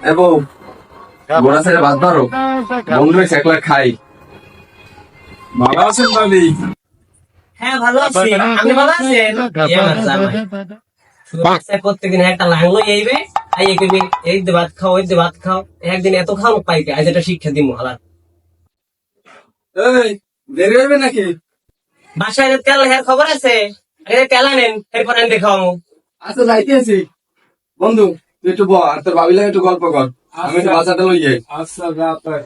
এ বউ গোড়া ছেড়ে ভাত পারো বন্ধু একলা খাই। ভালো আছেন ভাবি হ্যাঁ ভালো আছি। আপনি ভালো আছেন? প্রত্যেকদিন একটা লাংলো এইবে এই দে ভাত খাও এই দে ভাত খাও একদিন এত খাও পাইকে আজ এটা শিক্ষা দিমু হালা এই দেরি হবে নাকি? বাসায় তেল হের খবর আছে? আরে তেল আনেন এরপর আমি দেখাও আচ্ছা যাইতে আছি বন্ধু তুই একটু বল আর তোর ভাবি লাগে একটু গল্প কর। আমি একটু বাঁচাতে লই যাই। আচ্ছা যা তাই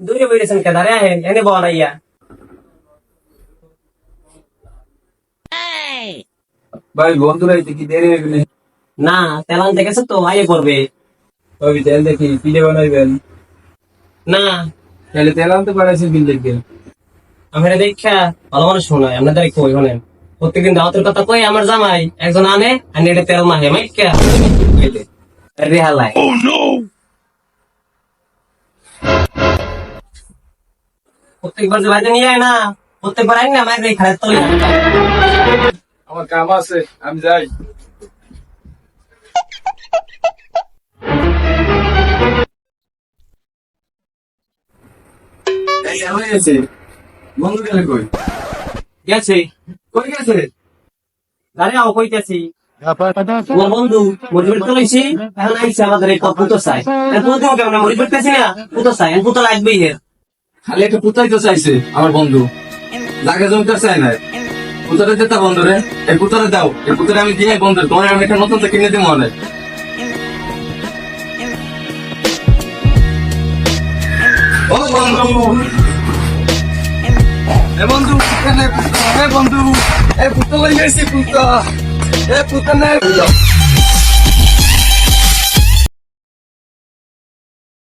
দূরে বেড়েছেন কেদারে আহেন এনে বল আইয়া। ভাই বন্ধুরা এই কি দেরি হয়ে না তেল আনতে গেছে তো আইয়ে করবে ওই তেল দেখি পিঠে বানাইবেন? না। তাহলে তেল আনতে পারাইছেন বিল দেখে। আমরা দেখা ভালো মানুষ শোনায় আপনাদের কই হলেন প্রত্যেকদিন দাওয়াতের কথা কই আমার জামাই একজন আনে আর এটা তেল মাহে মাইকা রেহালায় প্রত্যেকবার যে বাড়িতে নিয়ে আয় না প্রত্যেকবার আইন না মায়ের এই খালের তলে আমার কাম আছে আমি যাই। এই হয়ে গেছে। বন্ধু গেলে কই? গেছে। কই গেছে? দাঁড়িয়ে কইতেছি। তোমার বন্ধু মরিবেট তো লইছি। এখন আইছে আমাদের এই পুতো চাই। পুতো কেমন? মরিবেট পেয়েছি না? পুতো চাই। পুতো লাগবেই এর খালি একটা পুতাই তো চাইছে আমার বন্ধু। জায়গা জমিতে চাই না পুতারে দিতে বন্ধু রে। এই পুতারে দাও। এই পুতারে আমি দিয়ে বন্ধু। তোমার আমি একটা নতুন তো কিনে দিব অনেক ও বন্ধু। এ বন্ধু এ বন্ধু এ পুতো লই গেছি পুতো এ পুতো না